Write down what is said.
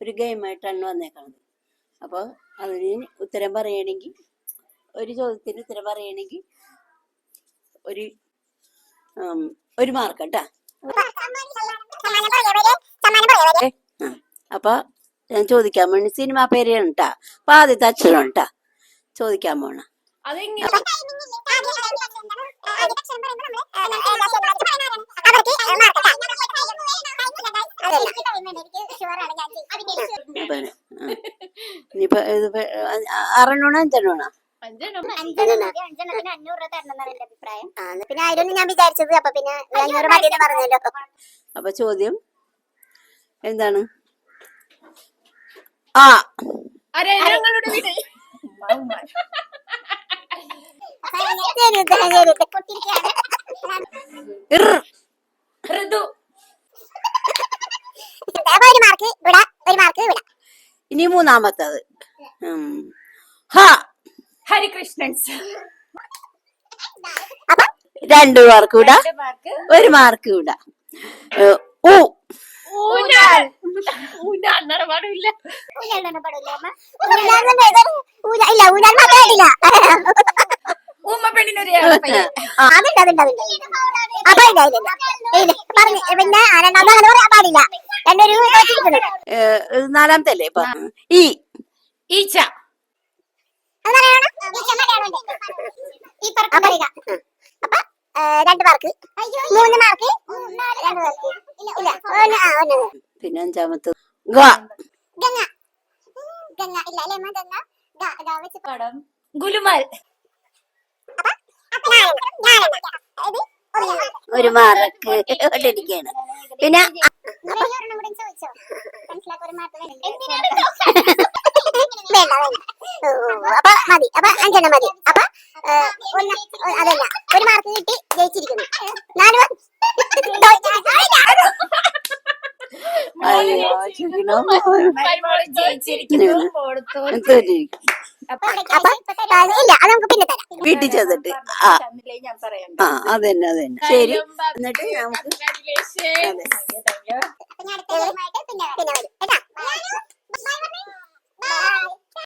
ഒരു ഗെയിമായിട്ടാണ് വന്നേക്കുന്നത് അപ്പോൾ അതിന് ഉത്തരം പറയണമെങ്കിൽ ഒരു ചോദ്യത്തിന് ഉത്തരം പറയണമെങ്കിൽ ഒരു ഒരു മാർക്ക് കേട്ടാ അപ്പൊ ഞാൻ ചോദിക്കാൻ വേണ്ടി സിനിമ പേരാണ് കേട്ടാ അപ്പൊ ആദ്യത്തെ അക്ഷരം കേട്ടാ ചോദിക്കാൻ പോണ. അതെങ്ങനെ അപ്പൊ ഇനിയിപ്പോ ഇത് ഇപ്പൊ ആറെണ്ണോണോ അഞ്ചെണ്ണോണോ അഞ്ചെണ്ണം അഞ്ചെണ്ണത്തിന് അഞ്ഞൂറ് രൂപ തരണം എന്നാണ് എന്റെ പിന്നെ ആയിരം ഞാൻ വിചാരിച്ചത്. അപ്പൊ പിന്നെ ഒരു അഞ്ഞൂറ് മതി പറഞ്ഞല്ലോ. അപ്പൊ ചോദ്യം? എന്താണ്? ആ. അരെ ഞങ്ങളുടെ വീട് ശരി, ഇതാ, ശരി, ഇതാ, കൊട്ടിരിക്കുകയാണ്. ഇർ. ഋതു അപ്പൊ ഒരു മാർക്ക് ഇവിടെ ഒരു മാർക്ക് ഇവിടെ ഇനി മൂന്നാമത്തത്. ഹരികൃഷ്ണൻസ് അപ്പൊ രണ്ട് മാർക്ക് ഇവിടെ ഒരു മാർക്ക് മാത്രമേ ഇടില്ല ഉമ്മ പെണ്ണിനൊരു അതുണ്ട് അതുണ്ട് അതുണ്ട്. പാടില്ല. രണ്ടൊരു നാലാമത്തെ അല്ലേ ഇപ്പൊ? ഈ. ഈച്ച. അപ്പൊ രണ്ട് മാർക്ക്. മൂന്ന് മാർക്ക്. പിന്നെ അഞ്ചാമത്തെ. ഗുലുമാൽ. അപ്പൊ ഒരു മാർക്ക്. ഒരു പിന്നെ അപ്പൊ ഈ കൂടി ചോദിച്ചോ? മനസ്സിലാക്കി ഒരു മാർക്ക് വേണ്ട വേണ്ട. ഓ, അപ്പൊ മതി അപ്പൊ അഞ്ചെണ്ണം മതി. അപ്പൊ ഒന്ന് അതല്ല ഒരു മാർക്ക് കിട്ടി ജയിച്ചിരിക്കുന്നു. നാല് അയ്യോ ജയിച്ചിരിക്കുന്നു. ഇല്ല അത് നമുക്ക് പിന്നെ തരാം. വീട്ടിൽ ചെന്നിട്ട്. ആ ഞാൻ പറയാം. ആ അതന്നെ അതന്നെ. ശരി. എന്നിട്ട് നമുക്ക്. അതെ.